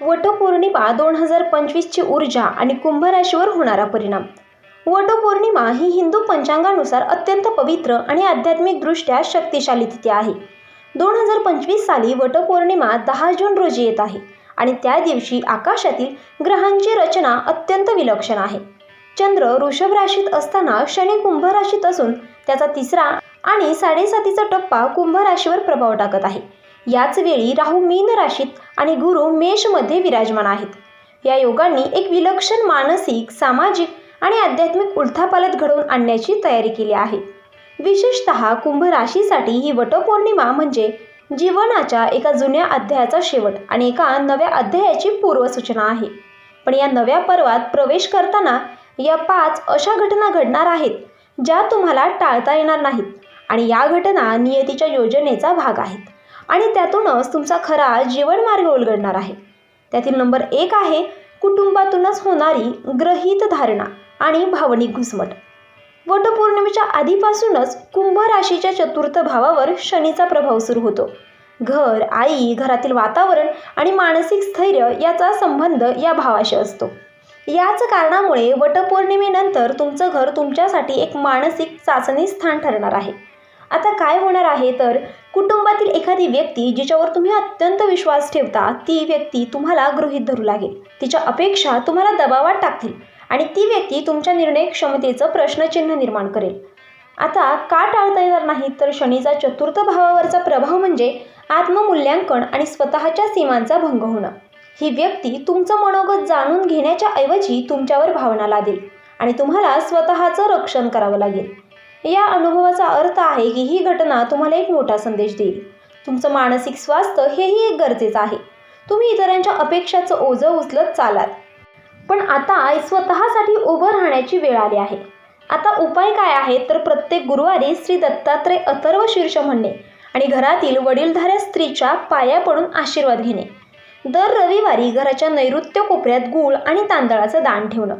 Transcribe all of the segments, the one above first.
वटपौर्णिमा दोन हजार पंचवीसची ऊर्जा आणि कुंभराशीवर होणारा परिणाम. वटपौर्णिमा ही हिंदू पंचांगानुसार अत्यंत पवित्र आणि आध्यात्मिकदृष्ट्या शक्तिशाली तिथी आहे. दोन हजार पंचवीस साली वटपौर्णिमा दहा जून रोजी येत आहे आणि त्या दिवशी आकाशातील ग्रहांची रचना अत्यंत विलक्षण आहे. चंद्र वृषभ राशीत असताना शनी कुंभ राशीत असून त्याचा तिसरा आणि साडेसातीचा टप्पा कुंभ राशीवर प्रभाव टाकत आहे. याच वेळी राहू मीन राशीत आणि गुरु मेषमध्ये विराजमान आहेत. या योगांनी एक विलक्षण मानसिक सामाजिक आणि आध्यात्मिक उलथापालत घडवून आणण्याची तयारी केली आहे. विशेषत कुंभ राशीसाठी ही वटपौर्णिमा म्हणजे जीवनाच्या एका जुन्या अध्यायाचा शेवट आणि एका नव्या अध्यायाची पूर्वसूचना आहे. पण या नव्या पर्वात प्रवेश करताना या पाच अशा घटना घडणार आहेत ज्या तुम्हाला टाळता येणार नाहीत आणि या घटना नियतीच्या योजनेचा भाग आहेत. आणि त्यातूनच तुमचा खरा जीवनमार्ग उलगडणार आहे. त्यातील नंबर एक आहे कुटुंबातूनच होणारी ग्रहित धारणा आणि भावनिक घुसमट. वटपौर्णिमेच्या आधीपासूनच कुंभ राशीच्या चतुर्थ भावावर शनीचा प्रभाव सुरू होतो. घर आई घरातील वातावरण आणि मानसिक स्थैर्य याचा संबंध या भावाशी असतो. याच कारणामुळे वटपौर्णिमेनंतर तुमचं घर तुमच्यासाठी एक मानसिक चाचणी स्थान ठरणार आहे. आता काय होणार आहे तर कुटुंबातील एखादी व्यक्ती जिच्यावर तुम्ही अत्यंत विश्वास ठेवता ती व्यक्ती तुम्हाला गृहीत धरू लागेल. तिच्या अपेक्षा तुम्हाला दबावात टाकतील आणि ती व्यक्ती तुमच्या निर्णय क्षमतेचं प्रश्नचिन्ह निर्माण करेल. आता का टाळता येणार नाही? तर शनीचा चतुर्थ भावावरचा प्रभाव म्हणजे आत्ममूल्यांकन आणि स्वतःच्या सीमांचा भंग होणं. ही व्यक्ती तुमचं मनोगत जाणून घेण्याच्या ऐवजी तुमच्यावर भावना लादेल आणि तुम्हाला स्वतःचं रक्षण करावं लागेल. या अनुभवाचा अर्थ आहे की ही घटना तुम्हाला एक मोठा संदेश देईल. तुमचं मानसिक स्वास्थ्य हेही एक गरजेचं आहे. तुम्ही इतरांच्या अपेक्षाचं ओझं उचलत चालाल. पण आता स्वतःसाठी उभं राहण्याची वेळ आली आहे. आता उपाय काय आहे तर प्रत्येक गुरुवारी श्री दत्तात्रय अथर्व शीर्ष म्हणणे आणि घरातील वडीलधाऱ्या स्त्रीच्या पाया पडून आशीर्वाद घेणे. दर रविवारी घराच्या नैऋत्य कोपऱ्यात गूळ आणि तांदळाचं दान ठेवणं.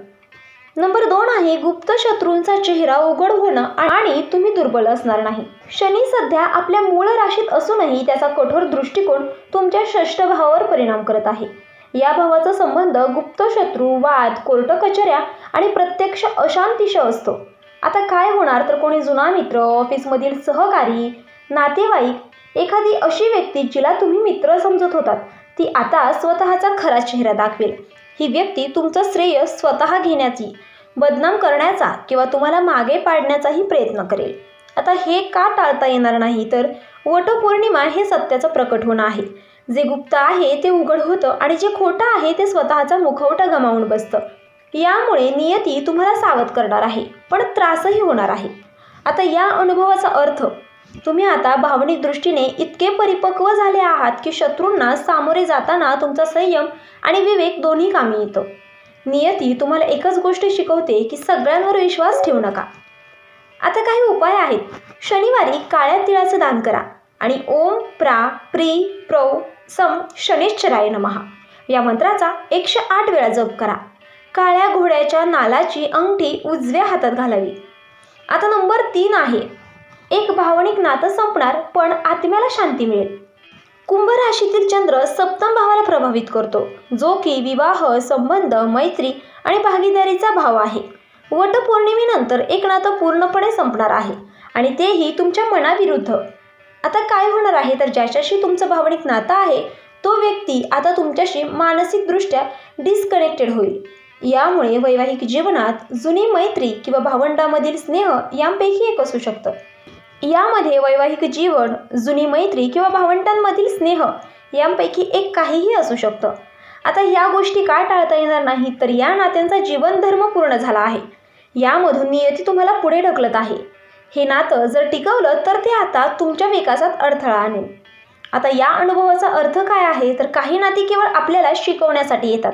नंबर दोन आहे गुप्त शत्रूंचा चेहरा उघड होणं आणि तुम्ही दुर्बल असणार नाही. शनी सध्या आपल्या मूळ राशीत असूनही त्याचा कठोर दृष्टिकोन तुमच्या षष्ठ भावावर परिणाम करत आहे. या भावाचा संबंध गुप्त शत्रू वाद कोर्ट कचऱ्या आणि प्रत्यक्ष अशांतीशी असतो. आता काय होणार तर कोणी जुना मित्र ऑफिसमधील सहकारी नातेवाईक एखादी अशी व्यक्ती जिला तुम्ही मित्र समजत होतात ती आता स्वतःचा खरा चेहरा दाखवेल. ही व्यक्ती तुमचं श्रेय स्वतः घेण्याची बदनाम करण्याचा किंवा तुम्हाला मागे पाडण्याचाही प्रयत्न करेल. आता हे का टाळता येणार नाही? तर वटपौर्णिमा हे सत्याचं प्रकट होणं आहे. जे गुप्त आहे ते उघड होतं आणि जे खोटं आहे ते स्वतःचा मुखवटा गमावून बसतं. यामुळे नियती तुम्हाला सावध करणार आहे पण त्रासही होणार आहे. आता या अनुभवाचा अर्थ तुम्ही आता भावनिक दृष्टीने इतके परिपक्व झाले आहात की शत्रूंना सामोरे जाताना तुमचा संयम आणि विवेक दोन्ही कामी येतं. नियती तुम्हाला एकच गोष्ट शिकवते की सगळ्यांवर विश्वास ठेवू नका. आता काही उपाय आहेत. शनिवारी काळ्या तिळाचं दान करा आणि ओम प्रा प्री प्रौ सम शनेश्चराय नमहा या मंत्राचा एकशे आठ वेळा जप करा. काळ्या घोड्याच्या नालाची अंगठी उजव्या हातात घालावी. आता नंबर तीन आहे. एक भावनिक नातं संपणार पण आत्म्याला शांती मिळेल. कुंभ राशीतील चंद्र सप्तम भावाला प्रभावित करतो. जो की विवाह संबंध मैत्री आणि भागीदारीचा भाव आहे. वटपौर्णिमेनंतर एक नातं पूर्णपणे संपणार आहे आणि तेही तुमच्या मनाविरुद्ध. आता काय होणार आहे? तर ज्याच्याशी तुमचं भावनिक नातं आहे तो व्यक्ती आता तुमच्याशी मानसिकदृष्ट्या डिस्कनेक्टेड होईल. यामुळे वैवाहिक जीवनात जुनी मैत्री किंवा भावंडामधील स्नेह यांपैकी एक असू शकतं. यामध्ये वैवाहिक जीवन जुनी मैत्री किंवा भावंडांमधील स्नेह यांपैकी एक काहीही असू शकतं. आता या गोष्टी काय टाळता येणार नाही तर या नात्यांचा जीवनधर्म पूर्ण झाला आहे. यामधून नियती तुम्हाला पुढे ढकलत आहे. हे नातं जर टिकवलं तर ते आता तुमच्या विकासात अडथळा आणेल. आता या अनुभवाचा अर्थ काय आहे? तर काही नाती केवळ आपल्याला शिकवण्यासाठी येतात.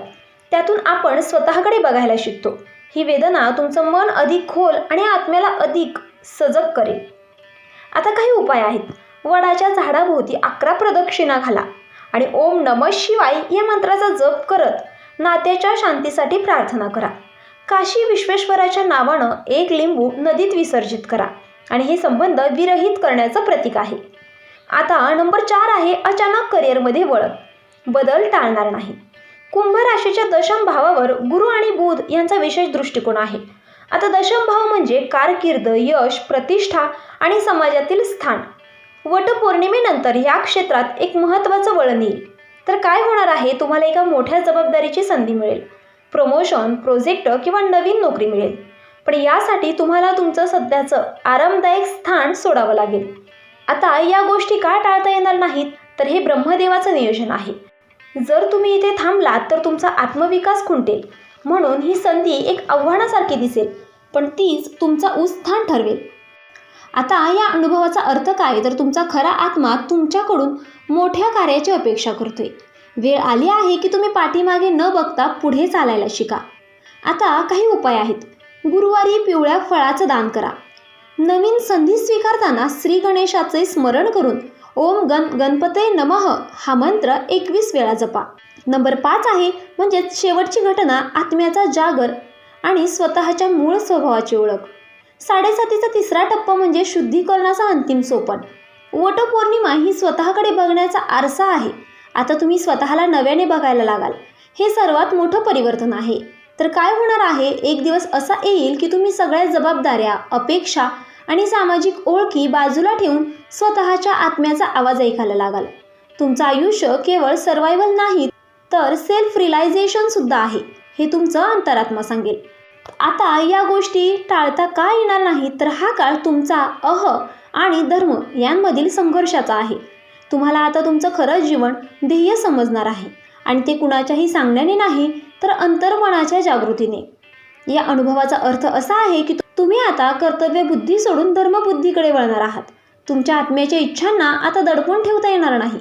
त्यातून आपण स्वतःकडे बघायला शिकतो. ही वेदना तुमचं मन अधिक खोल आणि आत्म्याला अधिक सजग करेल. आता काही उपाय आहेत. वडाच्या झाडाभोवती अकरा प्रदक्षिणा घाला आणि ओम नम शिवाय या मंत्राचा जप करत नात्याच्या शांतीसाठी प्रार्थना करा. काशी विश्वेश्वराच्या नावानं एक लिंबू नदीत विसर्जित करा आणि हे संबंध विरहित करण्याचं प्रतीक आहे. आता नंबर चार आहे अचानक करिअरमध्ये वळण. बदल टाळणार नाही. कुंभ राशीच्या दशम भावावर गुरु आणि बुध यांचा विशेष दृष्टिकोन आहे. आता दशम भाव म्हणजे कारकीर्द यश प्रतिष्ठा आणि समाजातील स्थान. वटपौर्णिमेनंतर या क्षेत्रात एक महत्त्वाचं वळण येईल. तर काय होणार आहे? तुम्हाला एका मोठ्या जबाबदारीची संधी मिळेल. प्रमोशन प्रोजेक्ट किंवा नवीन नोकरी मिळेल. पण यासाठी तुम्हाला तुमचं सध्याचं आरामदायक स्थान सोडावं लागेल. आता या गोष्टी का टाळता येणार नाहीत? तर हे ब्रह्मदेवाचं नियोजन आहे. जर तुम्ही इथे थांबलात तर तुमचा आत्मविकास खुंटेल. म्हणून ही संधी एक आव्हानासारखी दिसेल. पण तीच तुमचा उत्थान ठरवेल. आता या अनुभवाचा अर्थ काय? तर तुमचा खरा आत्मा तुमच्याकडून मोठ्या कार्याची अपेक्षा करतोय. वेळ आली आहे की तुम्ही पाठीमागे न बघता पुढे चालायला शिका. आता काही उपाय आहेत. गुरुवारी पिवळ्या फळाचं दान करा. नवीन संधी स्वीकारताना श्री गणेशाचे स्मरण करून ओम गण गणपते नमः हा मंत्र एकवीस वेळा जपा. नंबर पाच आहे म्हणजेच शेवटची घटना आत्म्याचा जागर आणि स्वतःच्या मूळ स्वभावाची ओळख. साडेसातीचा तिसरा टप्पा म्हणजे शुद्धीकरणाचा अंतिम सोपन. वटपौर्णिमा ही स्वतःकडे बघण्याचा आरसा आहे. आता तुम्ही स्वतःला नव्याने बघायला लागाल. हे सर्वात मोठं परिवर्तन आहे. तर काय होणार आहे? एक दिवस असा येईल की तुम्ही सगळ्या जबाबदाऱ्या अपेक्षा आणि सामाजिक ओळखी बाजूला ठेवून स्वतःच्या आत्म्याचा आवाज ऐकायला लागाल. तुमचं आयुष्य केवळ सर्वायवल नाही तर सेल्फ रिलायझेशन सुद्धा आहे. हे तुमचं अंतरात्मा सांगेल. आता या गोष्टी टाळता का येणार नाही तर हा काळ तुमचा अह आणि धर्म यांमधील संघर्षाचा आहे. तुम्हाला आता तुमचं खरं जीवन ध्येय समजणार आहे आणि ते कुणाच्याही सांगण्याने नाही तर अंतर्मनाच्या जागृतीने. या अनुभवाचा अर्थ असा आहे की तुम्ही आता कर्तव्य बुद्धी सोडून धर्मबुद्धीकडे वळणार आहात. तुमच्या आत्म्याच्या इच्छांना आता दडपून ठेवता येणार नाही.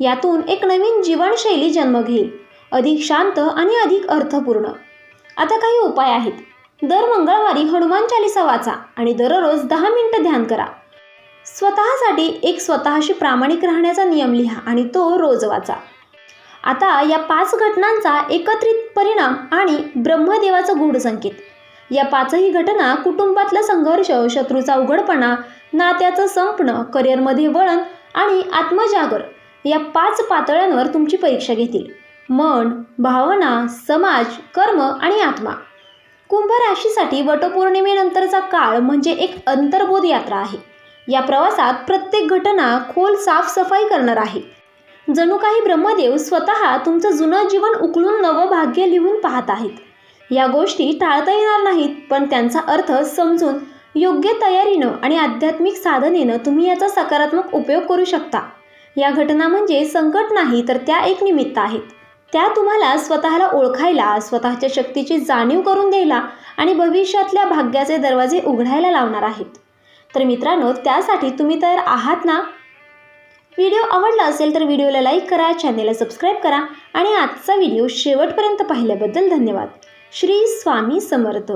यातून एक नवीन जीवनशैली जन्म घेईल. अधिक शांत आणि अधिक अर्थपूर्ण. आता काही उपाय आहेत. दर मंगळवारी हनुमान चालिसा वाचा आणि दररोज दहा मिनिटं ध्यान करा. स्वतःसाठी एक स्वतःशी प्रामाणिक राहण्याचा नियम लिहा आणि तो रोज वाचा. आता या पाच घटनांचा एकत्रित परिणाम आणि ब्रह्मदेवाचं गूढ संकेत. या पाचही घटना कुटुंबातला संघर्ष शत्रूचा उघडपणा नात्याचं संपणं करिअरमध्ये वळण आणि आत्मजागर या पाच पातळ्यांवर तुमची परीक्षा घेतील. मन भावना समाज कर्म आणि आत्मा. कुंभ राशीसाठी वटपौर्णिमेनंतरचा काळ म्हणजे एक अंतर्बोध यात्रा आहे. या प्रवासात प्रत्येक घटना खोल साफसफाई करणार आहे. जणू काही ब्रह्मदेव स्वतः तुमचं जुनं जीवन उकळून नवं भाग्य लिहून पाहत आहेत. या गोष्टी टाळता येणार नाहीत पण त्यांचा अर्थ समजून योग्य तयारीनं आणि आध्यात्मिक साधनेनं तुम्ही याचा सकारात्मक उपयोग करू शकता. या घटना म्हणजे संकट नाही तर त्या एक निमित्त आहेत. त्या तुम्हाला स्वतःला ओळखायला स्वतःच्या शक्तीची जाणीव करून द्यायला आणि भविष्यातल्या भाग्याचे दरवाजे उघडायला लावणार आहेत. तर मित्रांनो त्यासाठी तुम्ही तयार आहात ना? व्हिडिओ आवडला असेल तर व्हिडिओला लाईक करा चॅनेलला सबस्क्राईब करा आणि आजचा व्हिडिओ शेवटपर्यंत पाहिल्याबद्दल धन्यवाद. श्री स्वामी समर्थ.